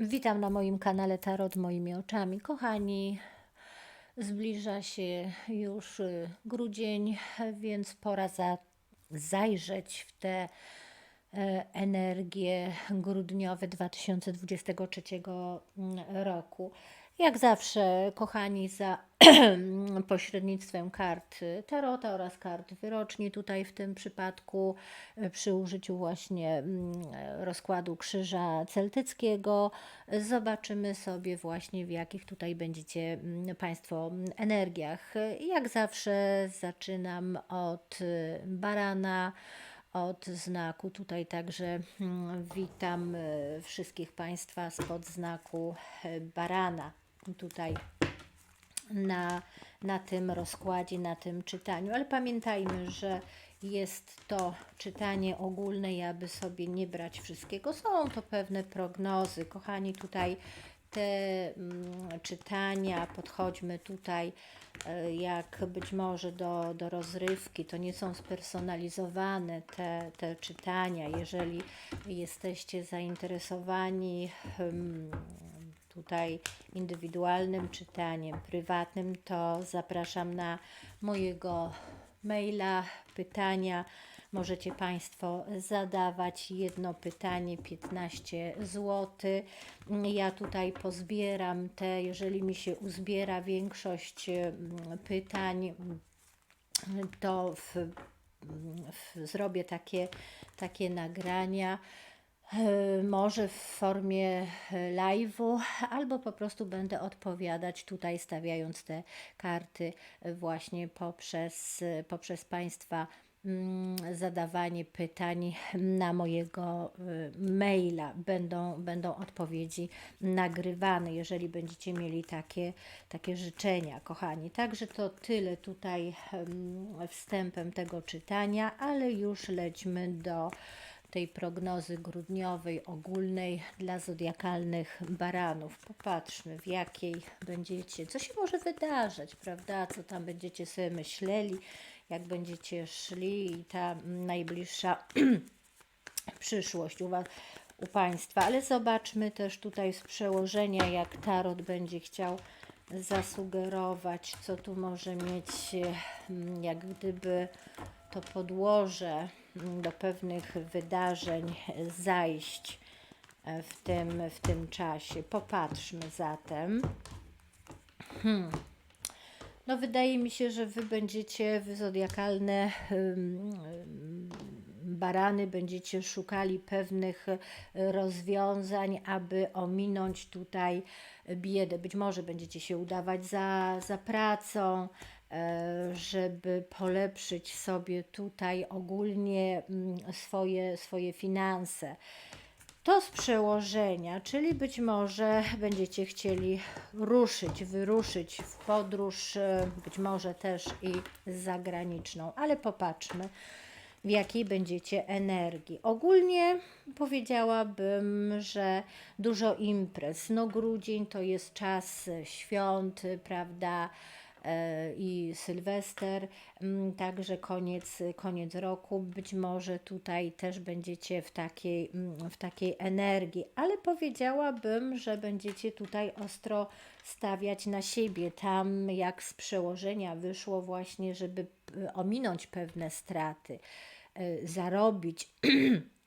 Witam na moim kanale Tarot moimi oczami. Kochani, zbliża się już y, grudzień, więc pora za, zajrzeć w te e, energie grudniowe 2023 roku. Jak zawsze, kochani, za pośrednictwem kart Tarota oraz kart wyroczni, tutaj w tym przypadku e, przy użyciu właśnie mm, rozkładu krzyża celtyckiego, zobaczymy sobie właśnie w jakich tutaj będziecie mm, Państwo energiach. Jak zawsze zaczynam od y, barana od znaku. Tutaj także mm, witam y, wszystkich Państwa spod znaku y, barana. Tutaj na, na tym rozkładzie, na tym czytaniu. Ale pamiętajmy, że jest to czytanie ogólne i aby sobie nie brać wszystkiego. Są to pewne prognozy. Kochani, tutaj te mm, czytania, podchodźmy tutaj e, jak być może do, do rozrywki, to nie są spersonalizowane te, te czytania. Jeżeli jesteście zainteresowani hmm, tutaj indywidualnym czytaniem, prywatnym, to zapraszam na mojego maila, pytania. Możecie Państwo zadawać jedno pytanie 15 zł. Ja tutaj pozbieram te, jeżeli mi się uzbiera większość mm, pytań, to w, w, zrobię takie, takie nagrania. E, Może w formie e, live'u, albo po prostu będę odpowiadać tutaj, stawiając te karty e, właśnie poprzez, poprzez Państwa mm, zadawanie pytań na mojego maila. Będą, będą odpowiedzi nagrywane, jeżeli będziecie mieli takie, takie życzenia, kochani. Także to tyle tutaj wstępem tego czytania, ale już lećmy do tej prognozy grudniowej, ogólnej dla zodiakalnych baranów. Popatrzmy, w jakiej będziecie, co się może wydarzyć, prawda? Co tam będziecie sobie myśleli, jak będziecie szli i ta najbliższa przyszłość u Was, u Państwa. Ale zobaczmy też tutaj z przełożenia, jak Tarot będzie chciał zasugerować, co tu może mieć mm, jak gdyby to podłoże mm, do pewnych wydarzeń zajść e, w tym, w tym czasie. Popatrzmy zatem. Hmm. No wydaje mi się, że Wy będziecie, Wy zodiakalne barany, będziecie szukali pewnych rozwiązań, aby ominąć tutaj biedę. Być może będziecie się udawać za, za pracą, E, żeby polepszyć sobie tutaj ogólnie mm, swoje, swoje finanse. To z przełożenia, czyli być może będziecie chcieli ruszyć, wyruszyć w podróż, e, być może też i zagraniczną, ale popatrzmy, w jakiej będziecie energii. Ogólnie powiedziałabym, że dużo imprez. No, grudzień to jest czas świąt, prawda? I Sylwester, mm, także koniec, koniec roku. Być może tutaj też będziecie w takiej, mm, w takiej energii, ale powiedziałabym, że będziecie tutaj ostro stawiać na siebie. Tam jak z przełożenia wyszło właśnie, żeby ominąć pewne straty, e, zarobić.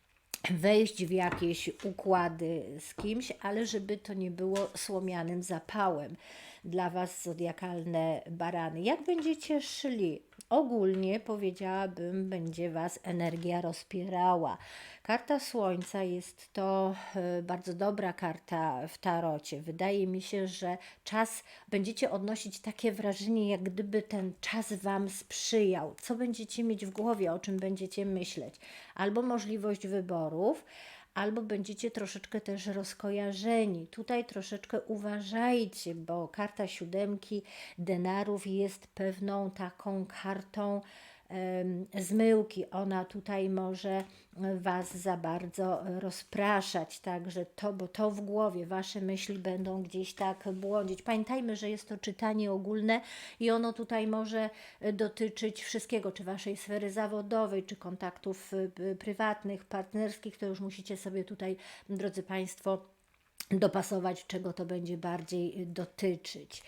wejść w jakieś układy z kimś, ale żeby to nie było słomianym zapałem dla Was zodiakalne barany. Jak będziecie szli? Ogólnie powiedziałabym, będzie Was energia rozpierała. Karta Słońca jest to e, bardzo dobra karta w tarocie. Wydaje mi się, że czas będziecie odnosić takie wrażenie, jak gdyby ten czas Wam sprzyjał. Co będziecie mieć w głowie, o czym będziecie myśleć? Albo możliwość wyborów, albo będziecie troszeczkę też rozkojarzeni. Tutaj troszeczkę uważajcie, bo karta siódemki denarów jest pewną taką kartą zmyłki. Ona tutaj może Was za bardzo rozpraszać, także to, bo to w głowie, Wasze myśli będą gdzieś tak błądzić. Pamiętajmy, że jest to czytanie ogólne i ono tutaj może dotyczyć wszystkiego, czy Waszej sfery zawodowej, czy kontaktów y, prywatnych, partnerskich, to już musicie sobie tutaj, drodzy Państwo, dopasować, czego to będzie bardziej dotyczyć.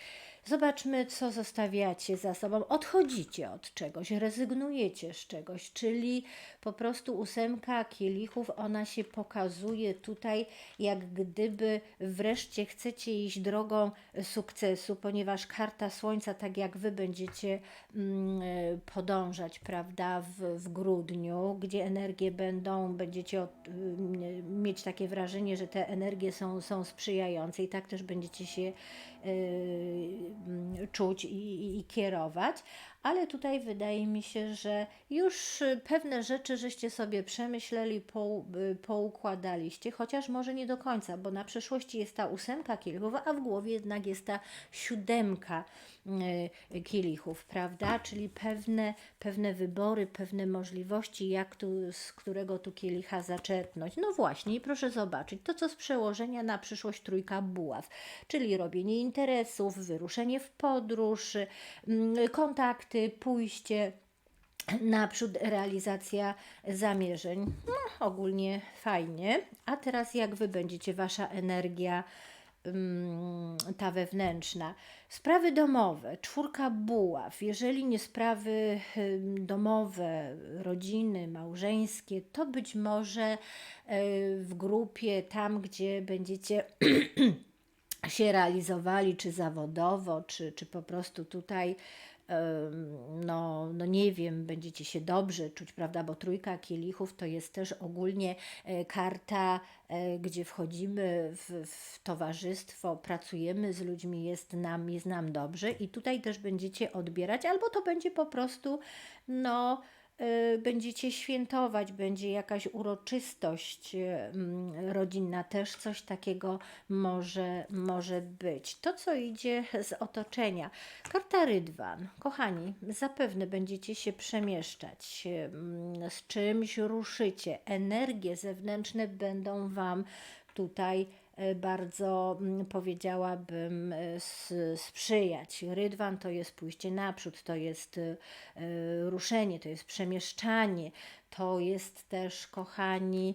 Zobaczmy, co zostawiacie za sobą. Odchodzicie od czegoś, rezygnujecie z czegoś, czyli po prostu ósemka kielichów, ona się pokazuje tutaj, jak gdyby wreszcie chcecie iść drogą sukcesu, ponieważ karta Słońca, tak jak Wy będziecie mm, podążać, prawda, w, w grudniu, gdzie energie będą, będziecie od, mm, mieć takie wrażenie, że te energie są, są sprzyjające i tak też będziecie się czuć i, i, kierować, ale tutaj wydaje mi się, że już pewne rzeczy żeście sobie przemyśleli, y, poukładaliście, chociaż może nie do końca, bo na przyszłości jest ta ósemka kielichów, a w głowie jednak jest ta siódemka. y, kielichów, prawda? Czyli pewne, pewne wybory, pewne możliwości, jak tu, z którego tu kielicha zaczerpnąć. No właśnie, i proszę zobaczyć, to co z przełożenia na przyszłość trójka buław, czyli robienie interesów, wyruszenie w podróż, mm, kontakty, pójście naprzód, realizacja zamierzeń. No, ogólnie fajnie. A teraz jak Wy będziecie, Wasza energia ta wewnętrzna. Sprawy domowe, czwórka buław. Jeżeli nie sprawy domowe, rodziny, małżeńskie, to być może e, w grupie, tam gdzie będziecie się realizowali, czy zawodowo, czy, czy po prostu tutaj no, no nie wiem, będziecie się dobrze czuć, prawda? Bo trójka kielichów to jest też ogólnie e, karta, e, gdzie wchodzimy w, w towarzystwo, pracujemy z ludźmi, jest nam, jest nam dobrze i tutaj też będziecie odbierać, albo to będzie po prostu, no będziecie świętować, będzie jakaś uroczystość y, rodzinna, też coś takiego może, może być. To, co idzie z otoczenia. Karta Rydwan. Kochani, zapewne będziecie się przemieszczać, z czymś ruszycie. Energie zewnętrzne będą Wam tutaj bardzo mm, powiedziałabym e, sprzyjać. Rydwan to jest pójście naprzód, to jest e, ruszenie, to jest przemieszczanie, to jest też, kochani,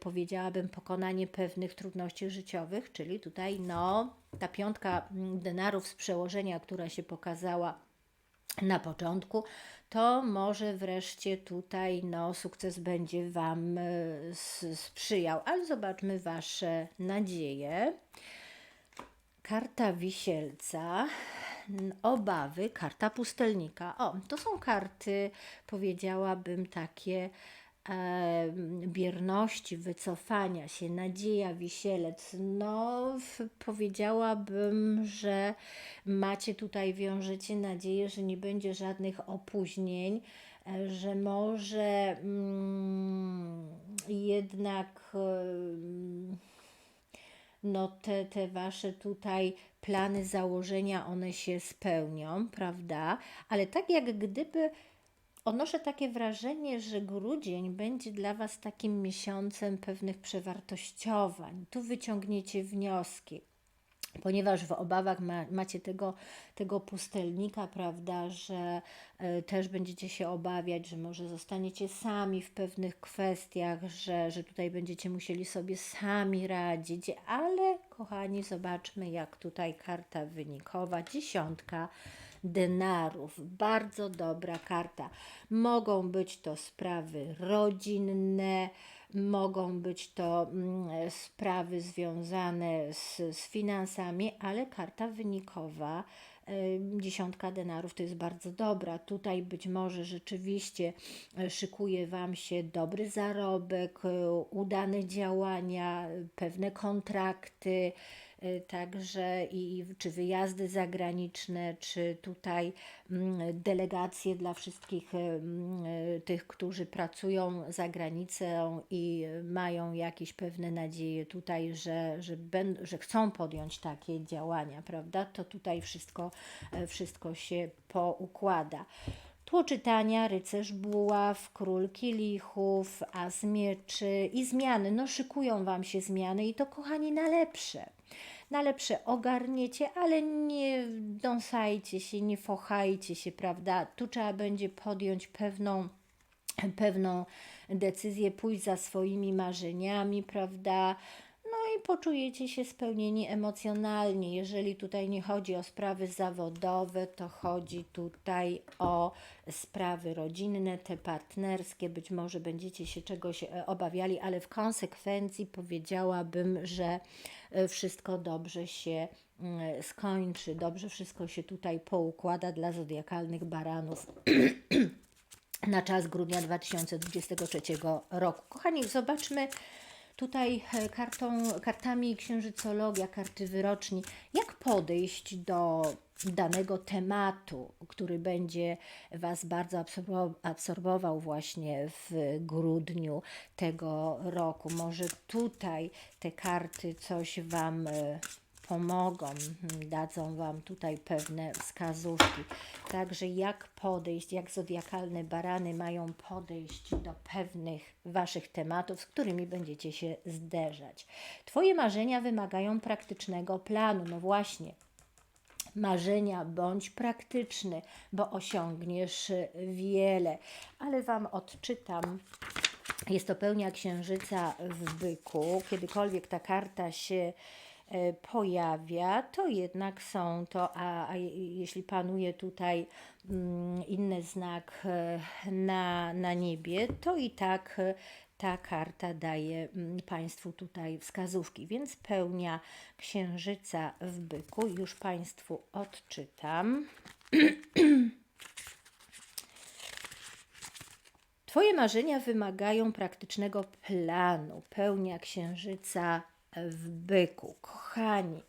powiedziałabym, pokonanie pewnych trudności życiowych, czyli tutaj no, ta piątka mm, denarów z przełożenia, która się pokazała na początku, to może wreszcie tutaj no, sukces będzie Wam e, sprzyjał. Ale zobaczmy Wasze nadzieje. Karta wisielca, obawy, karta pustelnika. O, to są karty, powiedziałabym, takie bierności, wycofania się, nadzieja, wisielec. No, powiedziałabym, że macie tutaj, wiążecie nadzieję, że nie będzie żadnych opóźnień, że może mm, jednak no te, te wasze tutaj plany, założenia, one się spełnią, prawda? Ale tak jak gdyby Odnoszę takie wrażenie, że grudzień będzie dla Was takim miesiącem pewnych przewartościowań. Tu wyciągniecie wnioski ponieważ w obawach ma, macie tego, tego pustelnika, prawda, że y, też będziecie się obawiać, że może zostaniecie sami w pewnych kwestiach, że, że tutaj będziecie musieli sobie sami radzić, ale kochani, zobaczmy, jak tutaj karta wynikowa, dziesiątka denarów. Bardzo dobra karta. Mogą być to sprawy rodzinne, mogą być to mm, sprawy związane z, z finansami, ale karta wynikowa dziesiątka denarów to jest bardzo dobra. Tutaj być może rzeczywiście e, szykuje Wam się dobry zarobek, e, udane działania, pewne kontrakty, Y, także i czy wyjazdy zagraniczne, czy tutaj mm, delegacje dla wszystkich y, mm, y, tych, którzy pracują za granicą i mają jakieś pewne nadzieje tutaj, że, że, ben, że chcą podjąć takie działania, prawda? To tutaj wszystko, wszystko się poukłada. Tło czytania, rycerz buław, król kielichów, as mieczy i zmiany. No szykują Wam się zmiany i to kochani na lepsze na lepsze ogarniecie, ale nie dąsajcie się, nie fochajcie się, prawda? Tu trzeba będzie podjąć pewną pewną decyzję, pójść za swoimi marzeniami, prawda? Poczujecie się spełnieni emocjonalnie. Jeżeli tutaj nie chodzi o sprawy zawodowe, to chodzi tutaj o sprawy rodzinne, te partnerskie. Być może będziecie się czegoś e, obawiali, ale w konsekwencji powiedziałabym, że e, wszystko dobrze się mm, skończy, dobrze wszystko się tutaj poukłada dla zodiakalnych baranów na czas grudnia 2023 roku. Kochani, zobaczmy tutaj e, kartą, kartami księżycologia, karty wyroczni, jak podejść do danego tematu, który będzie Was bardzo absorbo- absorbował właśnie w grudniu tego roku. Może tutaj te karty coś Wam e, pomogą, mhm, dadzą Wam tutaj pewne wskazówki. Także jak podejść, jak zodiakalne barany mają podejść do pewnych Waszych tematów, z którymi będziecie się zderzać. Twoje marzenia wymagają praktycznego planu. No właśnie, marzenia bądź praktyczny, bo osiągniesz wiele. Ale Wam odczytam. Jest to pełnia księżyca w byku. Kiedykolwiek ta karta się pojawia, to jednak są to, a, a je- jeśli panuje tutaj mm, inny znak e, na, na niebie, to i tak e, ta karta daje mm, Państwu tutaj wskazówki, więc pełnia księżyca w byku już Państwu odczytam. Twoje marzenia wymagają praktycznego planu. Pełnia księżyca w byku. Kochani,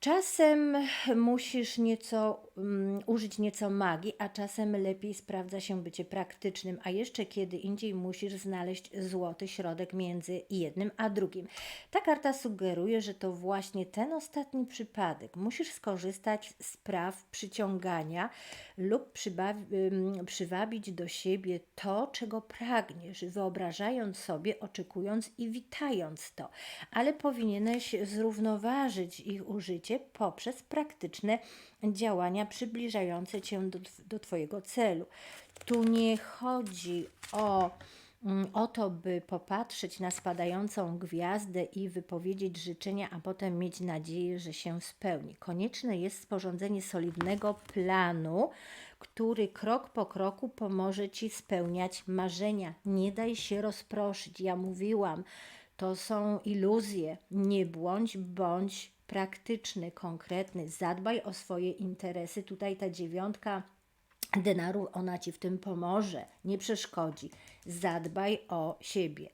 czasem musisz nieco um, użyć nieco magii, a czasem lepiej sprawdza się bycie praktycznym, a jeszcze kiedy indziej musisz znaleźć złoty środek między jednym a drugim. Ta karta sugeruje, że to właśnie ten ostatni przypadek. Musisz skorzystać z praw przyciągania lub przywabić do siebie to, czego pragniesz, wyobrażając sobie, oczekując i witając to. Ale powinieneś zrównoważyć ich użycie poprzez praktyczne działania przybliżające cię do, do Twojego celu. Tu nie chodzi o mm, o to, by popatrzeć na spadającą gwiazdę i wypowiedzieć życzenia, a potem mieć nadzieję, że się spełni. Konieczne jest sporządzenie solidnego planu, który krok po kroku pomoże Ci spełniać marzenia. Nie daj się rozproszyć. Ja mówiłam, to są iluzje. Nie błądź, bądź praktyczny, konkretny. Zadbaj o swoje interesy. Tutaj ta dziewiątka denarów, ona Ci w tym pomoże, nie przeszkodzi. Zadbaj o siebie.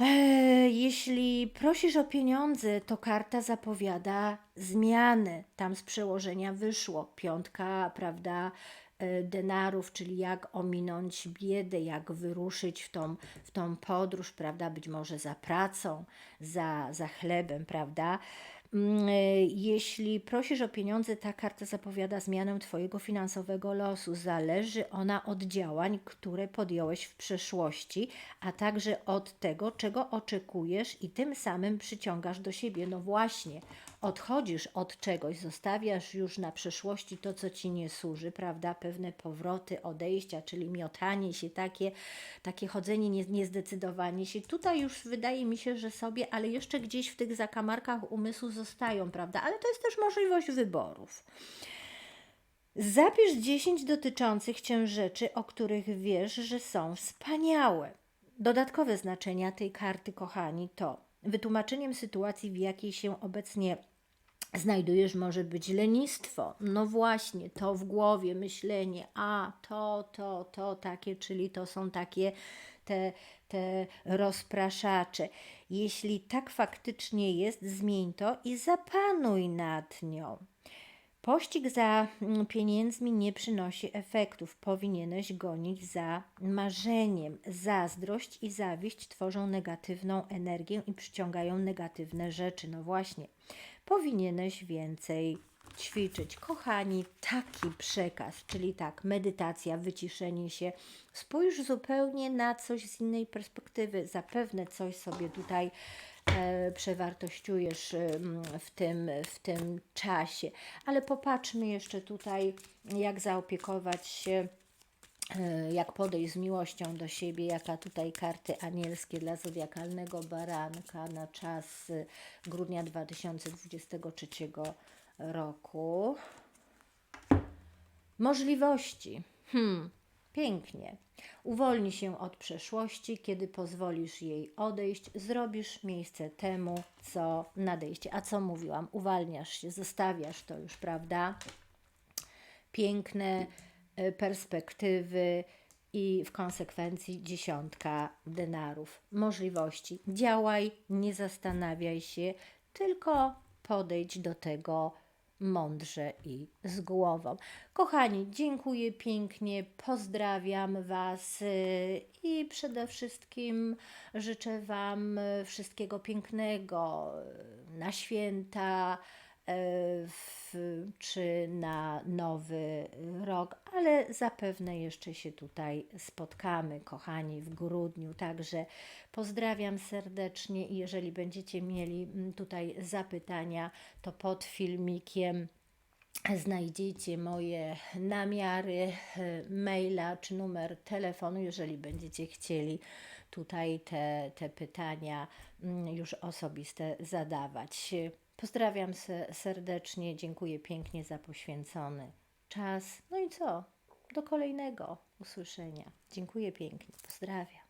Eee, Jeśli prosisz o pieniądze, to karta zapowiada zmiany. Tam z przełożenia wyszło piątka, prawda, denarów, czyli jak ominąć biedę, jak wyruszyć w tą, w tą podróż, prawda, być może za pracą, za, za chlebem, prawda. Mm, e, Jeśli prosisz o pieniądze, ta karta zapowiada zmianę Twojego finansowego losu. Zależy ona od działań, które podjąłeś w przeszłości, a także od tego, czego oczekujesz i tym samym przyciągasz do siebie. No właśnie, odchodzisz od czegoś, zostawiasz już na przeszłości to, co ci nie służy, prawda? Pewne powroty, odejścia, czyli miotanie się, takie, takie chodzenie, nie, niezdecydowanie się. Tutaj już wydaje mi się, że sobie, ale jeszcze gdzieś w tych zakamarkach umysłu zostają, prawda? Ale to jest też możliwość wyborów. Zapisz 10 dotyczących cię rzeczy, o których wiesz, że są wspaniałe. Dodatkowe znaczenia tej karty, kochani, to wytłumaczeniem sytuacji, w jakiej się obecnie znajdujesz, może być lenistwo. No właśnie, to w głowie, myślenie, a to, to, to, takie, czyli to są takie te, te rozpraszacze. Jeśli tak faktycznie jest, zmień to i zapanuj nad nią. Pościg za mm, pieniędzmi nie przynosi efektów. Powinieneś gonić za marzeniem. Zazdrość i zawiść tworzą negatywną energię i przyciągają negatywne rzeczy. No właśnie, powinieneś więcej ćwiczyć. Kochani, taki przekaz, czyli tak, medytacja, wyciszenie się. Spójrz zupełnie na coś z innej perspektywy. Zapewne coś sobie tutaj e, przewartościujesz w tym, w tym czasie. Ale popatrzmy jeszcze tutaj, jak zaopiekować się jak podejść z miłością do siebie, jaka tutaj karty anielskie dla zodiakalnego baranka na czas y, grudnia 2023 roku. Możliwości. Hmm, pięknie. Uwolni się od przeszłości, kiedy pozwolisz jej odejść, zrobisz miejsce temu, co nadejście. A co mówiłam? Uwalniasz się, zostawiasz to już, prawda? Piękne e, perspektywy i w konsekwencji dziesiątka denarów. Możliwości. Działaj, nie zastanawiaj się, tylko podejdź do tego mądrze i z głową. Kochani, dziękuję pięknie, pozdrawiam Was y, i przede wszystkim życzę Wam y, wszystkiego pięknego y, na święta y, w, czy na nowy rok, ale zapewne jeszcze się tutaj spotkamy, kochani, w grudniu. Także pozdrawiam serdecznie i jeżeli będziecie mieli mm, tutaj zapytania, to pod filmikiem znajdziecie moje namiary, e, maila czy numer telefonu, jeżeli będziecie chcieli tutaj te, te pytania mm, już osobiste zadawać. Pozdrawiam se- serdecznie, dziękuję pięknie za poświęcony czas. No i co? Do kolejnego usłyszenia. Dziękuję pięknie, pozdrawiam.